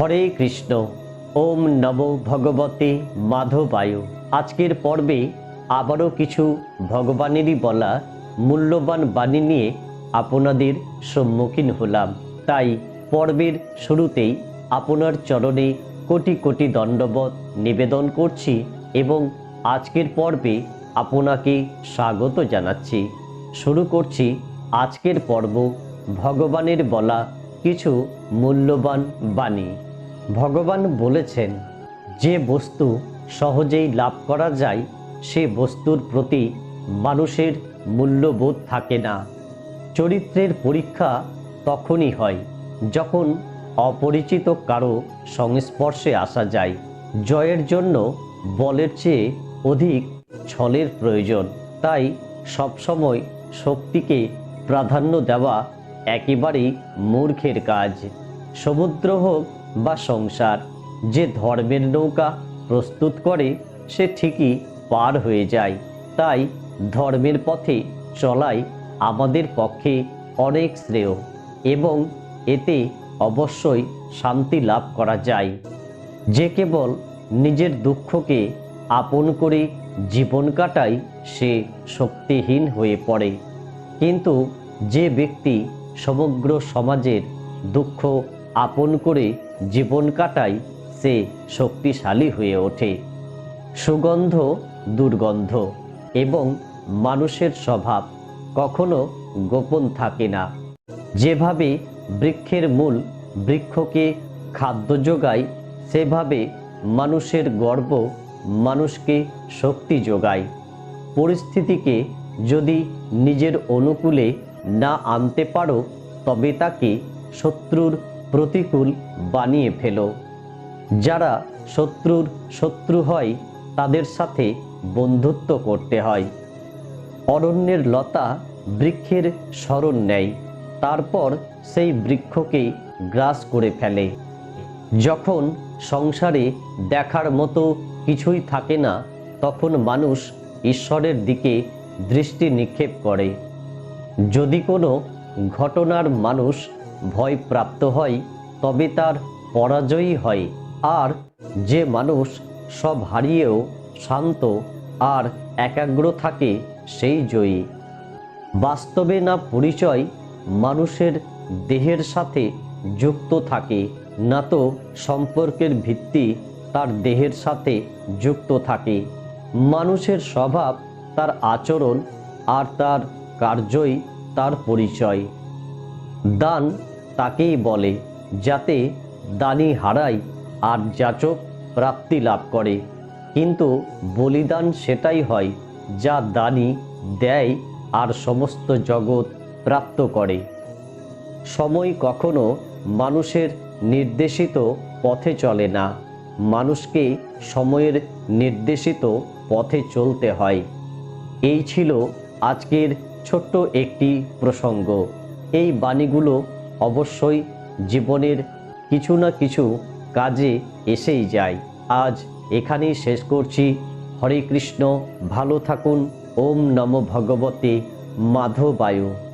হরে কৃষ্ণ, ওম নব ভগবতে মাধবায়ু। আজকের পর্বে আবারও কিছু ভগবানেরই বলা মূল্যবান বাণী নিয়ে আপনাদের সম্মুখীন হলাম। তাই পর্বের শুরুতেই আপনার চরণে কোটি কোটি দণ্ডবত নিবেদন করছি এবং আজকের পর্বে আপনাকে স্বাগত জানাচ্ছি। শুরু করছি আজকের পর্ব ভগবানের বলা কিছু মূল্যবান বাণী। ভগবান বলেছেন, যে বস্তু সহজেই লাভ করা যায়, সে বস্তুর প্রতি মানুষের মূল্যবোধ থাকে না। চরিত্রের পরীক্ষা তখনই হয় যখন অপরিচিত কারও সংস্পর্শে আসা যায়। জয়ের জন্য বলের চেয়ে অধিক ছলের প্রয়োজন। তাই সবসময় শক্তিকে প্রাধান্য দেওয়া একেবারেই মূর্খের কাজ। সমুদ্র হোক বা সংসার। যে ধর্মের নৌকা প্রস্তুত করে, সে ঠিকই পার হয়ে যায়। তাই ধর্মের পথে চলাই আমাদের পক্ষে অনেক শ্রেয় এবং এতে অবশ্যই শান্তি লাভ করা যায়। যে কেবল নিজের দুঃখকে আপন করে জীবন কাটায়, সে শক্তিহীন হয়ে পড়ে। কিন্তু যে ব্যক্তি সমগ্র সমাজের দুঃখ আপন করে জীবন কাটায় সে শক্তিশালী হয়ে ওঠে। সুগন্ধ দুর্গন্ধ এবং মানুষের স্বভাব কখনো গোপন থাকে না। যেভাবে বৃক্ষের মূল বৃক্ষকে খাদ্য যোগায়, সেভাবে মানুষের গর্ব মানুষকে শক্তি যোগায়। পরিস্থিতিকে যদি নিজের অনুকূলে না আনতে পারো, তবে তাকে শত্রুর প্রতিকূল বানিয়ে ফেলো। যারা শত্রুর শত্রু হয়, তাদের সাথে বন্ধুত্ব করতে হয়। অরণ্যের লতা বৃক্ষের স্মরণ নেয়, তারপর সেই বৃক্ষকে গ্রাস করে ফেলে। যখন সংসারে দেখার মতো কিছুই থাকে না, তখন মানুষ ঈশ্বরের দিকে দৃষ্টি নিক্ষেপ করে। যদি কোনো ঘটনার মানুষ ভয়প্রাপ্ত হয়, তবে তার পরাজয়ী হয়। আর যে মানুষ সব হারিয়েও শান্ত আর একাগ্র থাকে, সেই জয়ী। বাস্তবে না পরিচয়, মানুষের দেহের সাথে যুক্ত থাকে। না তো সম্পর্কের ভিত্তি তার দেহের সাথে যুক্ত থাকে। মানুষের স্বভাব তার আচরণ আর তার কার্যই তার পরিচয়। দান তাকেই বলে, যাতে দানি হারায় আর যাচক প্রাপ্তি লাভ করে। কিন্তু বলিদান সেটাই হয় যা দানি দেয় আর সমস্ত জগৎ প্রাপ্ত করে। সময় কখনো মানুষের নির্দেশিত পথে চলে না। মানুষকে সময়ের নির্দেশিত পথে চলতে হয়। এই ছিল আজকের ছোট্ট একটি প্রসঙ্গ। এই বাণীগুলো অবশ্যই জীবনের কিছু না কিছু কাজে এসেই যায়। আজ এখানেই শেষ করছি। হরে কৃষ্ণ, ভালো থাকুন। ওম নম ভগবতে মাধবায়ু।